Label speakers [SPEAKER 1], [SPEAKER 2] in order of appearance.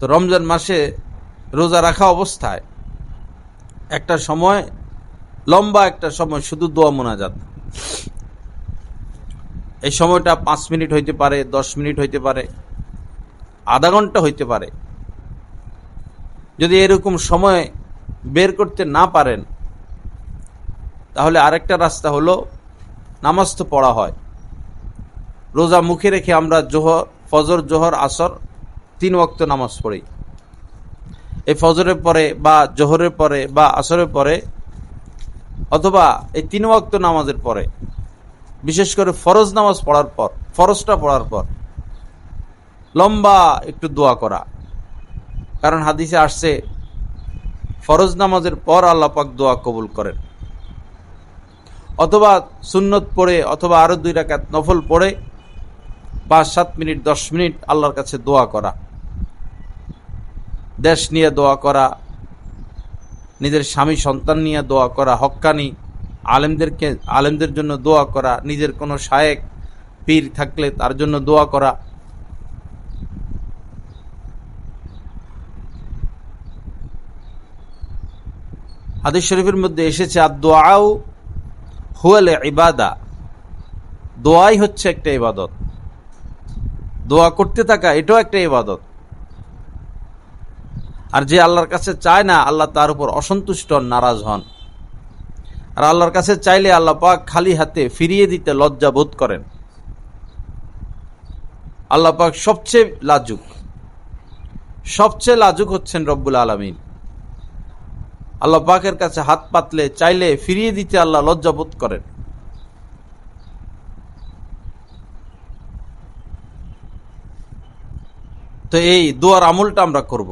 [SPEAKER 1] তো রমজান মাসে রোজা রাখা অবস্থায় একটা সময়, লম্বা একটা সময় শুধু দোয়া মোনাজাত। এই সময়টা পাঁচ মিনিট হইতে পারে, দশ মিনিট হইতে পারে, আধা ঘণ্টা হইতে পারে। যদি এরকম সময় বের করতে না পারেন, তাহলে আরেকটা রাস্তা হলো নামাজ তো পড়া হয়। রোজা মুখে রেখে আমরা জোহর, ফজর, জোহর, আসর তিন ওয়াক্ত নামাজ পড়ি। এই ফজরের পরে বা জোহরের পরে বা আসরের পরে অথবা এই তিন ওয়াক্ত নামাজের পরে, বিশেষ করে ফরজ নামাজ পড়ার পর, ফরজটা পড়ার পর লম্বা একটু দোয়া করা। কারণ হাদিসে আসছে, ফরজ নামাজের পর আল্লাহ পাক দোয়া কবুল করেন। অথবা সুন্নত পড়ে অথবা আরও দুই রাকাত নফল পড়ে, পাঁচ সাত মিনিট, দশ মিনিট আল্লাহর কাছে দোয়া করা। দেশ নিয়ে দোয়া করা, নিজের স্বামী, সন্তান নিয়ে দোয়া করা, হক্কানি আলেমদেরকে, আলেমদের জন্য দোয়া করা, নিজের কোনো শায়েক পীর থাকলে তার জন্য দোয়া করা। হাদিস শরীফের মধ্যে এসেছে আর দোয়াও হুয়ালে ইবাদা। দোয়াই হচ্ছে একটা ইবাদত। দোয়া করতে থাকা, এটাও একটা ইবাদত। আর যে আল্লাহর কাছে চায় না আল্লাহ তার উপর অসন্তুষ্ট হন, নারাজ হন। আর আল্লাহর কাছে চাইলে আল্লাহ পাক খালি হাতে ফিরিয়ে দিতে লজ্জা বোধ করেন। আল্লাহ পাক সবচেয়ে লাজুক। সবচেয়ে লাজুক হচ্ছেন রব্বুল আলমিন। আল্লাহ পাকের কাছে হাত পাতলে চাইলে ফিরিয়ে দিতে আল্লাহ লজ্জা বোধ করেন। তো এই দোয়ার আমলটা আমরা করব।